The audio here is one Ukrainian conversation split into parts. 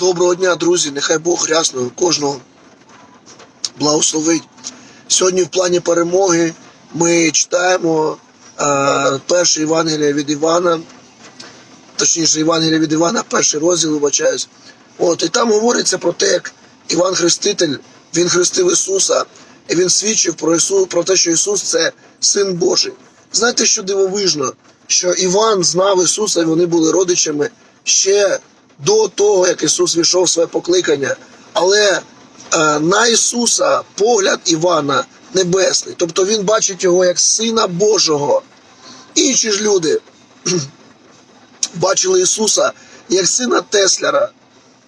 Доброго дня, друзі. Нехай Бог рясно кожного благословить. Сьогодні в плані перемоги ми читаємо е, перше Євангеліє від Івана, точніше, Євангеліє від Івана, перший розділ, вибачаюсь. От, і там говориться про те, як Іван Хреститель, він хрестив Ісуса, і він свідчив про Ісус, про те, що Ісус це Син Божий. Знаєте, що дивовижно, що Іван знав Ісуса, і вони були родичами ще до того, як Ісус війшов в своє покликання. Але е, на Ісуса погляд Івана небесний. Тобто він бачить його як Сина Божого. Інші ж люди бачили Ісуса як сина Тесляра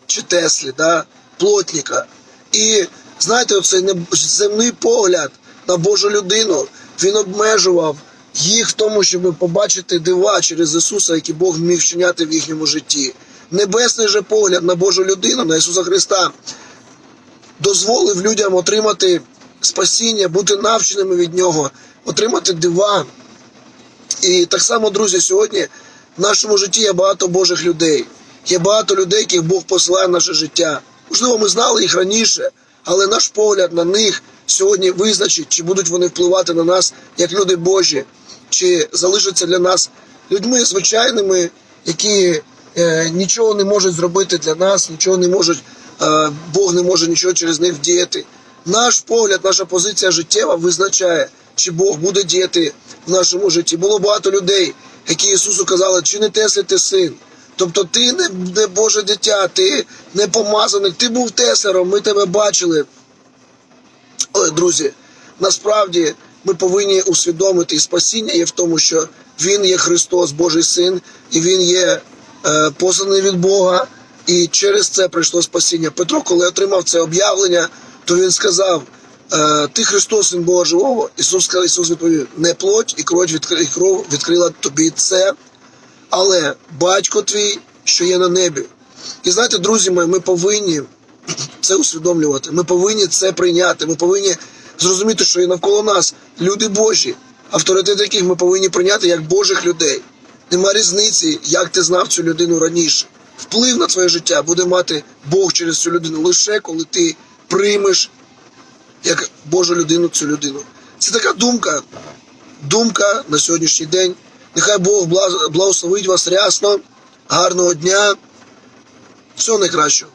чи Теслі, да? плотника. І знаєте, оцей земний погляд на Божу людину він обмежував їх в тому, щоб побачити дива через Ісуса, які Бог міг вчиняти в їхньому житті. Небесний же погляд на Божу людину, на Ісуса Христа, дозволив людям отримати спасіння, бути навченими від Нього, отримати дива. І так само, друзі, сьогодні в нашому житті є багато Божих людей. Є багато людей, яких Бог посилає в наше життя. Можливо, ми знали їх раніше, але наш погляд на них сьогодні визначить, чи будуть вони впливати на нас як люди Божі, чи залишаться для нас людьми звичайними, які нічого не можуть зробити для нас, нічого не можуть, е, Бог не може нічого через них вдіяти. Наш погляд, наша позиція життєва визначає, чи Бог буде діяти в нашому житті. Було багато людей, які Ісусу казали, чи не Теслі ти син. Тобто ти не, не Боже дитя, ти не помазаник, ти був Теслером, ми тебе бачили. Але, друзі, насправді ми повинні усвідомити, і спасіння є в тому, що Він є Христос, Божий Син, і Він є е, посланий від Бога, і через це прийшло спасіння. Петро, коли отримав це об'явлення, то він сказав: е, Ти Христос, Син Бога Живого. Ісус сказав, Ісус відповів: не плоть і кров і кров відкрила тобі це, але батько твій, що є на небі. І знаєте, друзі мої, ми повинні це усвідомлювати. Ми повинні це прийняти. Ми повинні зрозуміти, що є навколо нас люди Божі, авторитет яких ми повинні прийняти як Божих людей. Нема різниці, як ти знав цю людину раніше. Вплив на твоє життя буде мати Бог через цю людину лише коли ти приймеш як Божу людину цю людину. Це така думка, думка на сьогоднішній день. Нехай Бог благословить вас рясно, гарного дня, всього найкращого.